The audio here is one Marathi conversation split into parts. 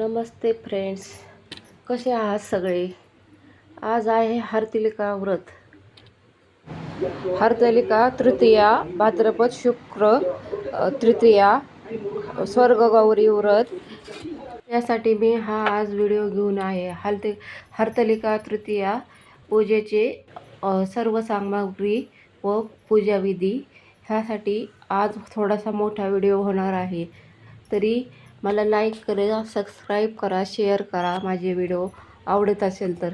नमस्ते फ्रेंड्स. कसे आहात सगळे? आज आहे हरतिलिका व्रत. हरतलिका तृतीया भाद्रपद शुक्र तृतीया स्वर्गगौरी व्रत. यासाठी मी हा आज व्हिडिओ घेऊन आहे. हलते हरतलिका तृतीया पूजेचे सर्व सामग्री व पूजाविधी. ह्यासाठी आज थोडासा मोठा व्हिडिओ होणार आहे. तरी मला लाईक करा सबस्क्राईब करा शेअर करा माझे व्हिडिओ आवडत असेल तर.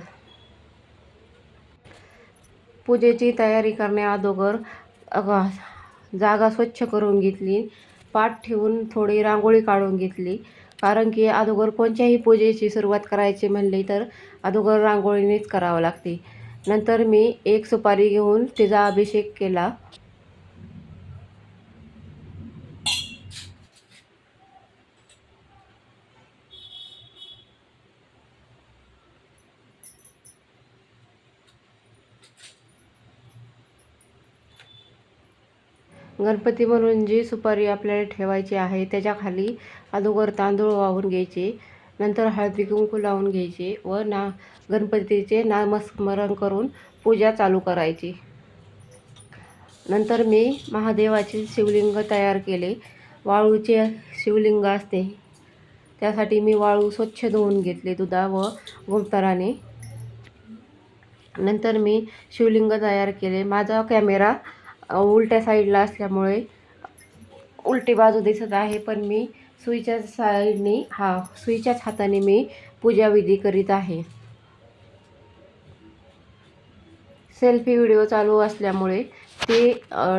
पूजेची तयारी करण्याअगोदर जागा स्वच्छ करून घेतली. पाठ ठेवून थोडी रांगोळी काढून घेतली. कारण की अगोदर कोणत्याही पूजेची सुरुवात करायची म्हणली तर अगोदर रांगोळीनेच करावं लागते. नंतर मी एक सुपारी घेऊन तिचा अभिषेक केला. गणपती म्हणून जी सुपारी आपल्याला ठेवायची आहे त्याच्याखाली अगोदर तांदूळ वाहून घ्यायचे नंतर हळदी कुंकू लावून घ्यायचे व ना गणपतीचे नामस्मरण करून पूजा चालू करायची. नंतर मी महादेवाचे शिवलिंग तयार केले. वाळूचे शिवलिंग असते. त्यासाठी मी वाळू स्वच्छ धुवून घेतले दुधा व गुमतराने नंतर मी शिवलिंग तयार केले. माझा कॅमेरा उलट्या साईडला असल्यामुळे उलटी बाजू दिसत आहे पण मी सुईच्या साईडने हा सुईच्याच हाताने मी पूजाविधी करीत आहे. सेल्फी व्हिडिओ चालू असल्यामुळे ते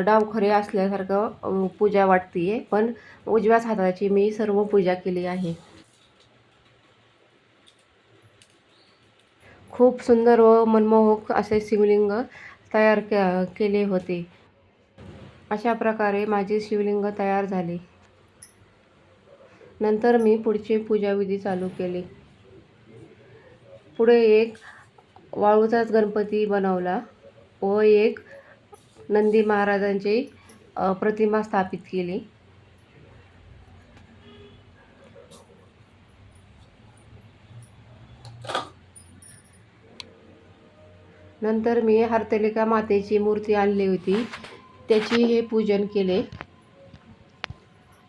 डावखरे असल्यासारखं पूजा वाटते पण उजव्याच हाताची मी सर्व पूजा केली आहे. खूप सुंदर व मनमोहक असे शिवलिंग तयार के केले होते. अशा प्रकारे माझे शिवलिंग तयार झाले. नंतर मी पुढचे पूजाविधी चालू केले. पुढे एक वाळूचाच गणपती बनवला व एक नंदी महाराजांची प्रतिमा स्थापित केली. नंतर मी हरतलिका मातेची मूर्ती आणली होती. त्याची हे पूजन केले.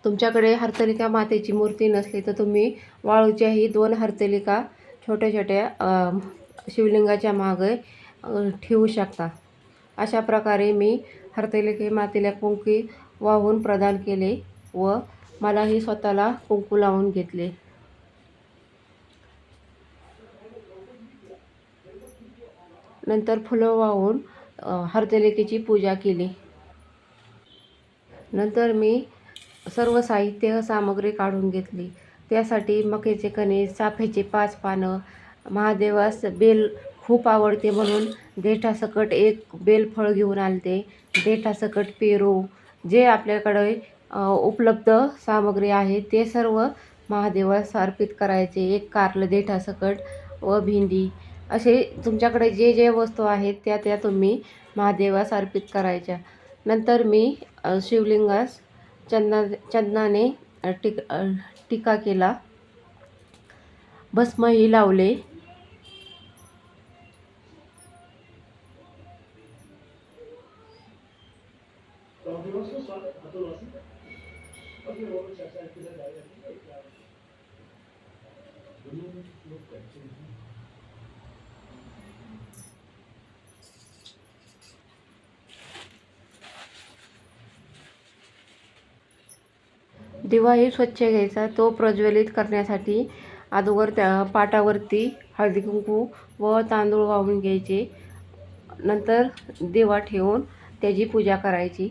तुमच्याकडे हरतलिका मातेची मूर्ती नसली तर तुम्ही वाळूच्याही दोन हरतलिका छोट्या छोट्या शिवलिंगाच्या मागे ठेवू शकता. अशा प्रकारे मी हरतलिके मातेला कुंकी वाहून प्रदान केले व मलाही स्वतःला कुंकू लावून घेतले. नंतर फुलं वाहून हरतलिकेची पूजा केली. नंतर मी सर्व साहित्य सामग्री काढून घेतली. त्यासाठी मक्याचे कणे चाफ्याचे पाच पानं महादेवास बेल खूप आवडते म्हणून देठासकट एक बेलफळ घेऊन आलते. देठासकट पेरू जे आपल्याकडे उपलब्ध सामग्री आहे ते सर्व महादेवास अर्पित करायचे. एक कारलं देठासकट व भेंडी. असे तुमच्याकडे जे जे वस्तू आहेत त्या त्या तुम्ही महादेवास अर्पित करायच्या. नंतर मी शिवलिंगास चंदना चंदनाने टिक टीका केला. भस्मही लावले. दिवाही स्वच्छ घ्यायचा तो प्रज्वलित करण्यासाठी अगोदर त्या पाटावरती हळदी कुंकू व तांदूळ वाहून घ्यायचे. नंतर दिवा ठेवून त्याची पूजा करायची.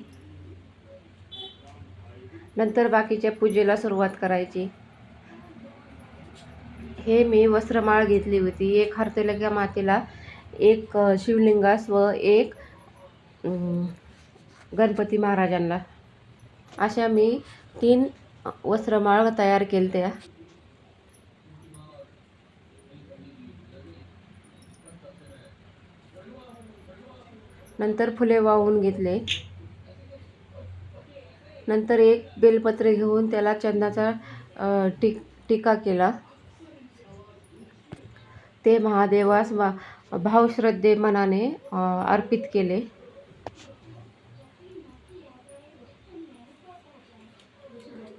नंतर बाकीच्या पूजेला सुरुवात करायची. हे मी वस्त्रमाळ घेतली होती. एक हरतालिका मातेला एक शिवलिंगास व एक गणपती महाराजांना. अशा मी तीन वस्त्रमाळ तयार केल्या नंतर फुले वाहून घेतले. नंतर एक बेलपत्र घेऊन त्याला चंदाचा टिक टीका केला. ते महादेवास भा भावश्रद्धे मनाने अर्पित केले.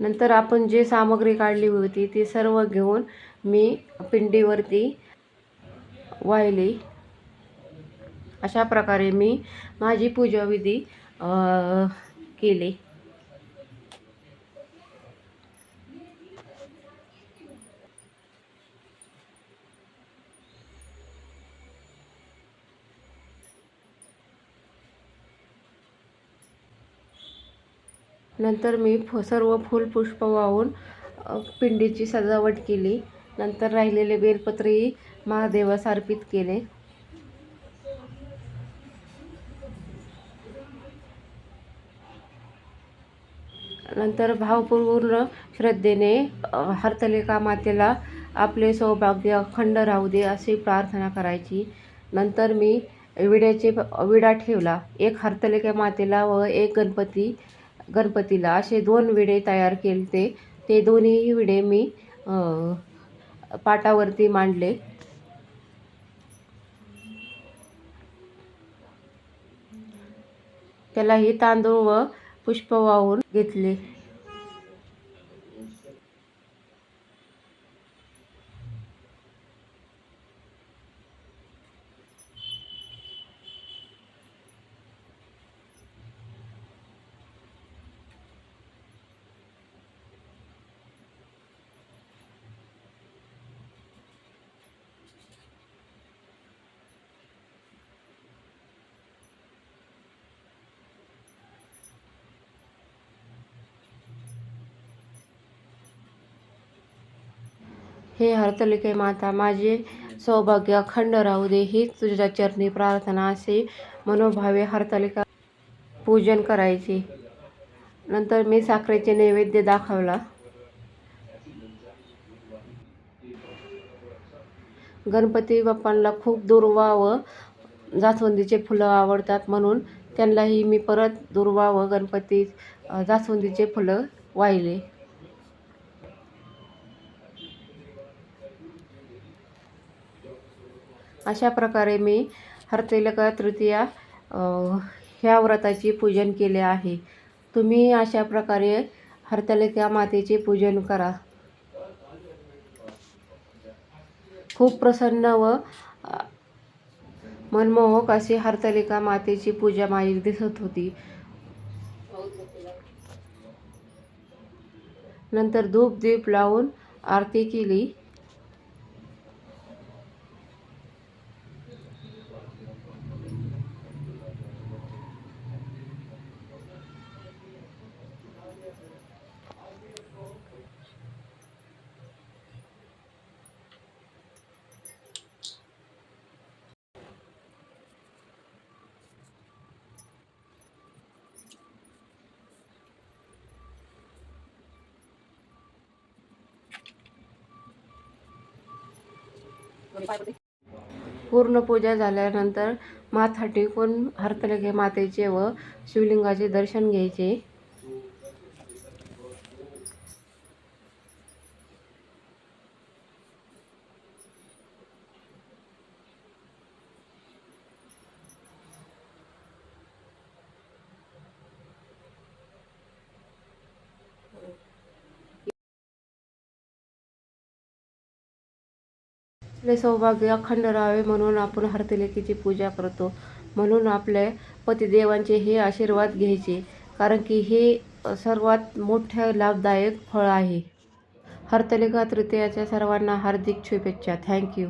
नंतर आपण जे सामग्री काढली होती ती सर्व घेऊन मी पिंडीवरती वाहिली. अशा प्रकारे मी माझी पूजाविधी केली. नंतर मी फ सर्व फूल पुष्प वाहून पिंडीची सजावट केली. नंतर राहिलेले बेलपत्रही महादेवास अर्पित केले. नंतर भावपूर्ण श्रद्धेने हरतलेका मातेला आपले सौभाग्य अखंड राहू दे अशी प्रार्थना करायची. नंतर मी विड्याचे विडा ठेवला. एक हरतालिका मातेला व एक गणपती गणपतीला असे दोन विडे तयार केले ते ते दोन्ही विडे मी पाटावरती मांडले. त्यालाही तांदूळ व पुष्प वाहून घेतले. हे हरतालिके माता माझे सौभाग्य अखंड राहू दे हीच तुझ्या चरणी प्रार्थना असे मनोभावे हरतालिका पूजन करायचे. नंतर मी साखरेचे नैवेद्य दाखवला. गणपती बाप्पांना खूप दुर्वा व जास्वंदीचे फुलं आवडतात म्हणून त्यांनाही मी परत दुर्वा व गणपती जास्वंदीचे फुलं वाहिले. अशा प्रकारे मी हरतेलका तृतीया ह्या व्रताचे पूजन केले आहे. तुम्ही अशा प्रकारे हरतालिका मातेचे पूजन करा. खूप प्रसन्न व मनमोहक अशी हरतालिका मातेची पूजा माझी दिसत होती. नंतर धूप दीप लावून आरती केली. पूर्ण पूजा झाल्यानंतर माथा टेकून हरतालिका मातेचे व शिवलिंगाचे दर्शन घ्यायचे. आपले सौभाग्य अखंड राहावे म्हणून आपण हरतलेकीची पूजा करतो. म्हणून आपले पतिदेवांचे हे आशीर्वाद घ्यायचे कारण की हे सर्वात मोठं लाभदायक फळ आहे. हरतलिका तृतीयाच्या सर्वांना हार्दिक शुभेच्छा. थँक्यू